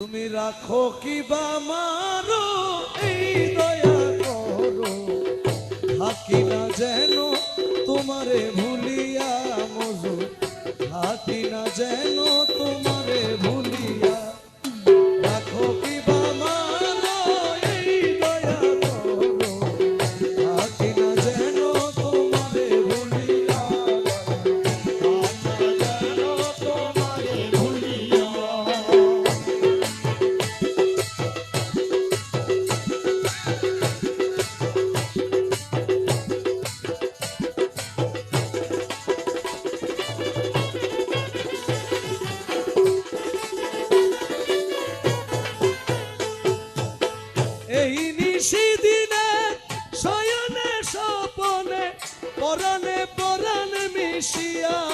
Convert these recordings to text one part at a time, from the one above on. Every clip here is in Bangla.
তুমি রাখো কি বা মারো, এই দয়া করো। থাকি না যেন, তোমারে ভুলিয়া মজু থাকি না যেন, তোমার পরাণে পরাণ মিশিয়া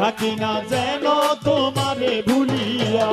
থাকি না যেন তোমারে ভুলিয়া।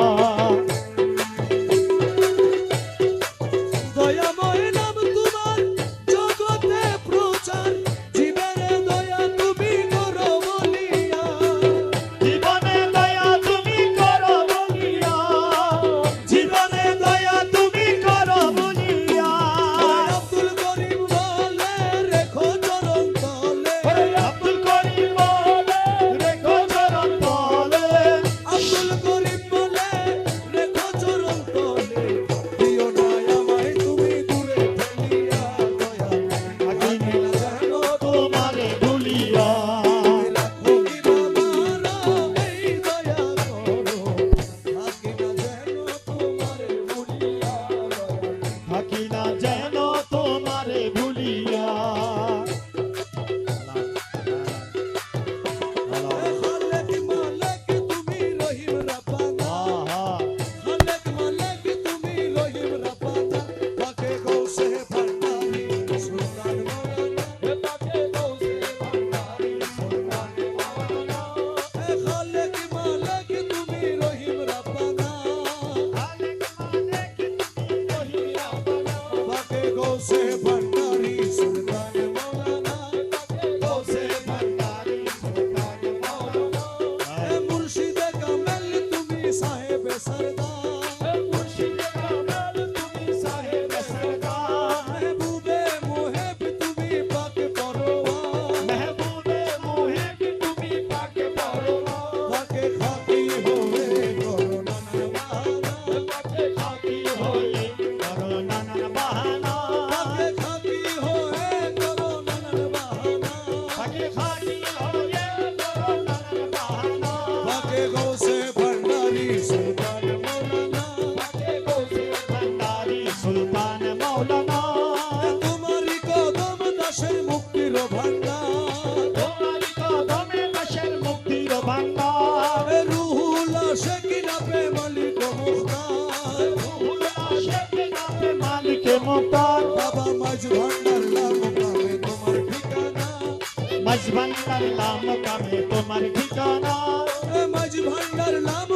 মাওলানা তোমারই কদম দাসের মুক্তির ভান্ডার তোমারই কদমে দাসের মুক্তির ভান্ডার রুহুল শেখিনা প্রেম মালিক মুক্তার? রুহুল শেখিনা প্রেম মালিক মুক্তার? বাবা মাজভান্ডার কামে তোমার ঠিকানা। মাজভান্ডার নাম কামে নাম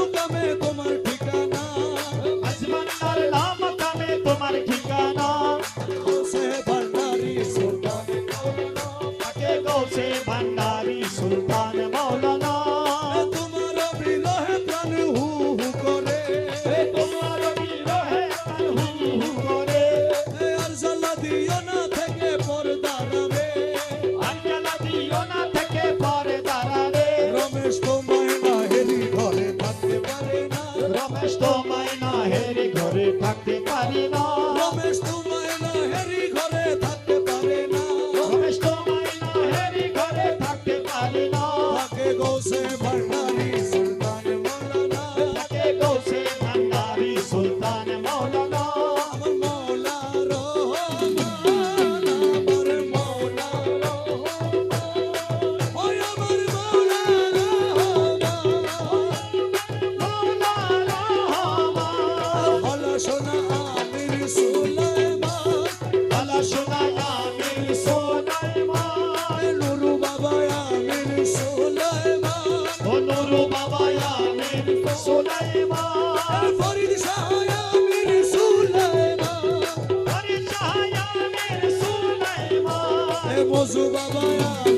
Joseph Arnaz. મોસુ બાબા